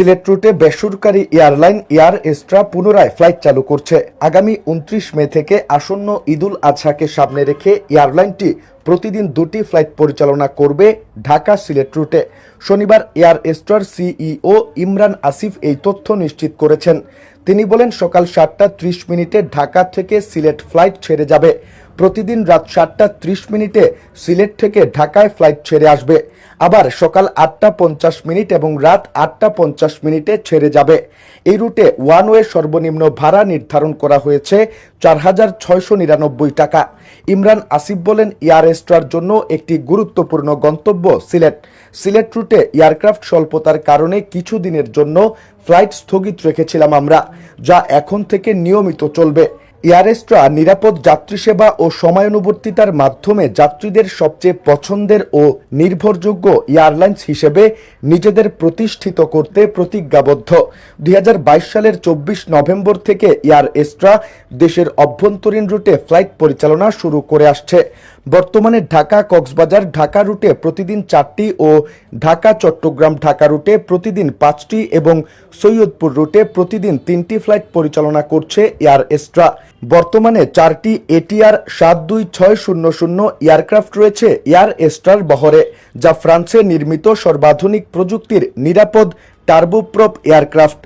সিলেট রুটে বেসরকারি airline air এস্ট্রা পুনরায় ফ্লাইট চালু করছে। আগামী উনত্রিশ মে থেকে আসন্ন ঈদুল আজহাকে সামনে রেখে এয়ারলাইনটি প্রতিদিন দুটি ফ্লাইট পরিচালনা করবে ঢাকা সিলেট রুটে। শনিবার Air Astra CEO Imran Asif এই তথ্য নিশ্চিত করেছেন। তিনি বলেন, সকাল সাতটা ত্রিশ মিনিটে ঢাকা থেকে সিলেট ফ্লাইট ছেড়ে যাবে। প্রতিদিন রাত সাতটা ত্রিশ মিনিটে সিলেট থেকে ঢাকায় ফ্লাইট ছেড়ে আসবে। আবার সকাল আটটা পঞ্চাশ মিনিট এবং রাত আটটা পঞ্চাশ মিনিটে ছেড়ে যাবে। এই রুটে ওয়ান ওয়ে সর্বনিম্ন ভাড়া নির্ধারণ করা হয়েছে চার হাজার ছয়শো নিরানব্বই টাকা। ইমরান আসিফ বলেন, এয়ার এস্ট্রার জন্য একটি গুরুত্বপূর্ণ গন্তব্য সিলেট। সিলেট রুটে এয়ারক্রাফট স্বল্পতার কারণে কিছু দিনের জন্য ফ্লাইট স্থগিত রেখেছিলাম আমরা, যা এখন থেকে নিয়মিত চলবে। এয়ারেস্ট্রা নিরাপদ যাত্রী সেবা ও সময়ানুবর্তিতার মাধ্যমে যাত্রীদের সবচেয়ে পছন্দের ও নির্ভরযোগ্য এয়ারলাইন্স হিসেবে নিজেদের প্রতিষ্ঠিত করতে প্রতিজ্ঞাবদ্ধ। দুই হাজার বাইশ সালের চব্বিশ নভেম্বর থেকে এয়ার এস্ট্রা দেশের অভ্যন্তরীণ রুটে ফ্লাইট পরিচালনা শুরু করে আসছে। বর্তমানে ঢাকা, কক্সবাজার, ঢাকা রুটে প্রতিদিন চারটি ও ঢাকা, চট্টগ্রাম, ঢাকা রুটে প্রতিদিন পাঁচটি এবং সৈয়দপুর রুটে প্রতিদিন তিনটি ফ্লাইট পরিচালনা করছে এয়ার এস্ট্রা বর্তমানে চারটি এটিআর সাত দুই ছয় শূন্য শূন্য এয়ারক্রাফট রয়েছে এয়ার এস্টার বহরে, যা ফ্রান্সে নির্মিত সর্বাধুনিক প্রযুক্তির নিরাপদ টার্বোপ্রপ এয়ারক্রাফট।